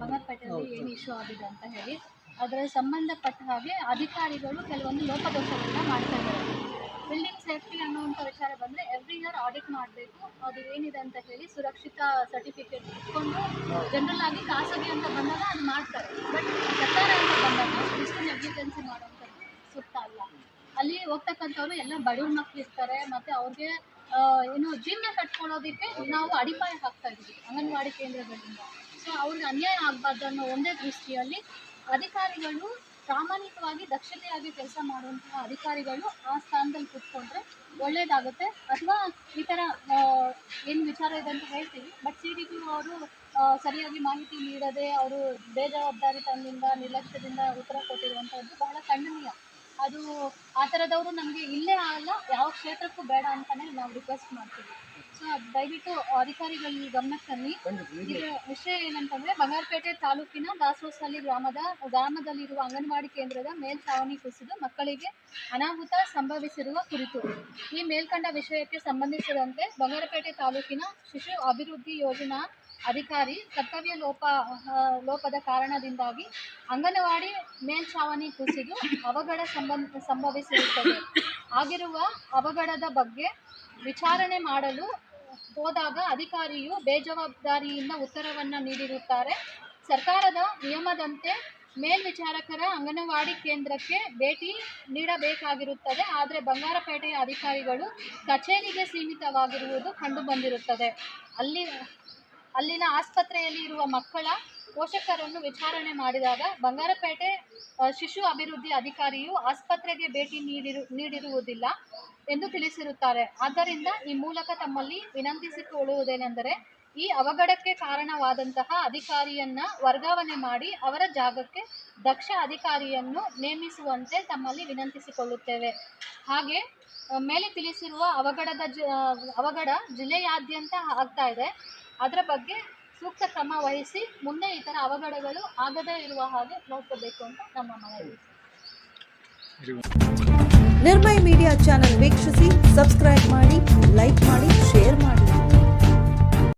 ಬಂಗಾರಪೇಟೆಯಲ್ಲಿ ಏನು ಇಶ್ಯೂ ಆಗಿದೆ ಅಂತ ಹೇಳಿ ಅದರ ಸಂಬಂಧಪಟ್ಟ ಹಾಗೆ ಅಧಿಕಾರಿಗಳು ಕೆಲವೊಂದು ಲೋಪದೋಷಗಳನ್ನ ಮಾಡ್ತಾ ಇದ್ದಾರೆ. ಬಿಲ್ಡಿಂಗ್ ಸೇಫ್ಟಿ ಅನ್ನುವಂಥ ವಿಚಾರ ಬಂದರೆ ಎವ್ರಿ ಇಯರ್ ಆಡಿಟ್ ಮಾಡಬೇಕು ಅದು ಏನಿದೆ ಅಂತ ಹೇಳಿ ಸುರಕ್ಷಿತ ಸರ್ಟಿಫಿಕೇಟ್ ಇಟ್ಕೊಂಡು ಜನರಲ್ ಆಗಿ ಖಾಸಗಿ ಅಂತ ಬಂದಾಗ ಅದು ಮಾಡ್ತಾರೆ. ಬಟ್ ಸರ್ಕಾರ ಅಂತ ಬಂದಾಗ ಇಷ್ಟು ನೆಗ್ಲಿಜೆನ್ಸಿ ಮಾಡುವಂಥದ್ದು ಸೂಕ್ತ ಅಲ್ಲ ಅಲ್ಲಿ ಹೋಗ್ತಕ್ಕಂಥವ್ರು ಎಲ್ಲ ಬಡವ್ರ ಮಕ್ಳು ಇರ್ತಾರೆ ಮತ್ತು ಅವ್ರಿಗೆ ಏನು ಜೀವನ ಕಟ್ಕೊಳ್ಳೋದಕ್ಕೆ ನಾವು ಅಡಿಪಾಯ ಹಾಕ್ತಾ ಇದ್ದೀವಿ ಅಂಗನವಾಡಿ ಕೇಂದ್ರಗಳಿಂದ. ಸೊ ಅವ್ರಿಗೆ ಅನ್ಯಾಯ ಆಗಬಾರ್ದು ಅನ್ನೋ ಒಂದೇ ದೃಷ್ಟಿಯಲ್ಲಿ ಅಧಿಕಾರಿಗಳು ಪ್ರಾಮಾಣಿಕವಾಗಿ ದಕ್ಷತೆಯಾಗಿ ಕೆಲಸ ಮಾಡುವಂತಹ ಅಧಿಕಾರಿಗಳು ಆ ಸ್ಥಾನದಲ್ಲಿ ಕೂತ್ಕೊಂಡ್ರೆ ಒಳ್ಳೇದಾಗುತ್ತೆ. ಅಥವಾ ಈ ಥರ ಏನು ವಿಚಾರ ಇದೆ ಅಂತ ಹೇಳ್ತೀವಿ. ಬಟ್ ಸಿ ಡಿ ಪಿ ಅವರು ಸರಿಯಾಗಿ ಮಾಹಿತಿ ನೀಡದೆ ಅವರು ಬೇಜವಾಬ್ದಾರಿತನದಿಂದ ನಿರ್ಲಕ್ಷ್ಯದಿಂದ ಉತ್ತರ ಕೊಟ್ಟಿರುವಂಥದ್ದು ಬಹಳ ಖಂಡನೀಯ. ಅದು ಆ ಥರದವರು ನಮಗೆ ಇಲ್ಲೇ ಆಗಲ್ಲ ಯಾವ ಕ್ಷೇತ್ರಕ್ಕೂ ಬೇಡ ಅಂತಲೇ ನಾವು ರಿಕ್ವೆಸ್ಟ್ ಮಾಡ್ತೀವಿ. ಸೊ ದಯವಿಟ್ಟು ಅಧಿಕಾರಿಗಳ ಗಮನಕ್ಕೆ ತನ್ನಿ ಇದರ ವಿಷಯ ಏನಂತಂದ್ರೆ ಬಂಗಾರಪೇಟೆ ತಾಲೂಕಿನ ದಾಸೋಸಲ್ಲಿ ಗ್ರಾಮದ ಗ್ರಾಮದಲ್ಲಿರುವ ಅಂಗನವಾಡಿ ಕೇಂದ್ರದ ಮೇಲ್ಛಾವಣಿ ಕುಸಿದು ಮಕ್ಕಳಿಗೆ ಅನಾಹುತ ಸಂಭವಿಸಿರುವ ಕುರಿತು. ಈ ಮೇಲ್ಕಂಡ ವಿಷಯಕ್ಕೆ ಸಂಬಂಧಿಸಿದಂತೆ ಬಂಗಾರಪೇಟೆ ತಾಲೂಕಿನ ಶಿಶು ಅಭಿವೃದ್ಧಿ ಯೋಜನಾ ಅಧಿಕಾರಿ ಕರ್ತವ್ಯ ಲೋಪ ಲೋಪದ ಕಾರಣದಿಂದಾಗಿ ಅಂಗನವಾಡಿ ಮೇಲ್ಛಾವಣಿ ಕುಸಿದು ಅವಘಡ ಸಂಬಂಧ ಸಂಭವಿಸಿರುತ್ತದೆ. ಆಗಿರುವ ಅವಘಡದ ಬಗ್ಗೆ ವಿಚಾರಣೆ ಮಾಡಲು ಹೋದಾಗ ಅಧಿಕಾರಿಯು ಬೇಜವಾಬ್ದಾರಿಯಿಂದ ಉತ್ತರವನ್ನು ನೀಡಿರುತ್ತಾರೆ. ಸರ್ಕಾರದ ನಿಯಮದಂತೆ ಮೇಲ್ವಿಚಾರಕರ ಅಂಗನವಾಡಿ ಕೇಂದ್ರಕ್ಕೆ ಭೇಟಿ ನೀಡಬೇಕಾಗಿರುತ್ತದೆ. ಆದರೆ ಬಂಗಾರಪೇಟೆಯ ಅಧಿಕಾರಿಗಳು ಕಚೇರಿಗೆ ಸೀಮಿತವಾಗಿರುವುದು ಕಂಡುಬಂದಿರುತ್ತದೆ. ಅಲ್ಲಿ, ಅಲ್ಲಿನ ಆಸ್ಪತ್ರೆಯಲ್ಲಿ ಇರುವ ಮಕ್ಕಳ ಪೋಷಕರನ್ನು ವಿಚಾರಣೆ ಮಾಡಿದಾಗ ಬಂಗಾರಪೇಟೆ ಶಿಶು ಅಭಿವೃದ್ಧಿ ಅಧಿಕಾರಿಯು ಆಸ್ಪತ್ರೆಗೆ ಭೇಟಿ ನೀಡಿರು, ನೀಡಿರುವುದಿಲ್ಲ ಎಂದು ತಿಳಿಸಿರುತ್ತಾರೆ. ಆದ್ದರಿಂದ ಈ ಮೂಲಕ ತಮ್ಮಲ್ಲಿ ವಿನಂತಿಸಿಕೊಳ್ಳುವುದೇನೆಂದರೆ, ಈ ಅವಘಡಕ್ಕೆ ಕಾರಣವಾದಂತಹ ಅಧಿಕಾರಿಯನ್ನ ವರ್ಗಾವಣೆ ಮಾಡಿ ಅವರ ಜಾಗಕ್ಕೆ ದಕ್ಷ ಅಧಿಕಾರಿಯನ್ನು ನೇಮಿಸುವಂತೆ ತಮ್ಮಲ್ಲಿ ವಿನಂತಿಸಿಕೊಳ್ಳುತ್ತೇವೆ. ಹಾಗೆ ಮೇಲೆ ತಿಳಿಸಿರುವ ಅವಘಡದ ಜ ಅವಘಡ ಜಿಲ್ಲೆಯಾದ್ಯಂತ ಆಗ್ತಾ ಇದೆ. ಅದರ ಬಗ್ಗೆ ಸೂಕ್ತ ಕ್ರಮ ವಹಿಸಿ ಮುಂದೆ ಈ ಥರ ಅವಘಡಗಳು ಆಗದೇ ಇರುವ ಹಾಗೆ ನೋಡ್ಕೋಬೇಕು ಅಂತ ನಮ್ಮ ಮನವಿ. ನಿರ್ಮಯ ಮೀಡಿಯಾ ಚಾನೆಲ್ ವೀಕ್ಷಿಸಿ, ಸಬ್ಸ್ಕ್ರೈಬ್ ಮಾಡಿ, ಲೈಕ್ ಮಾಡಿ, ಶೇರ್ ಮಾಡಿ.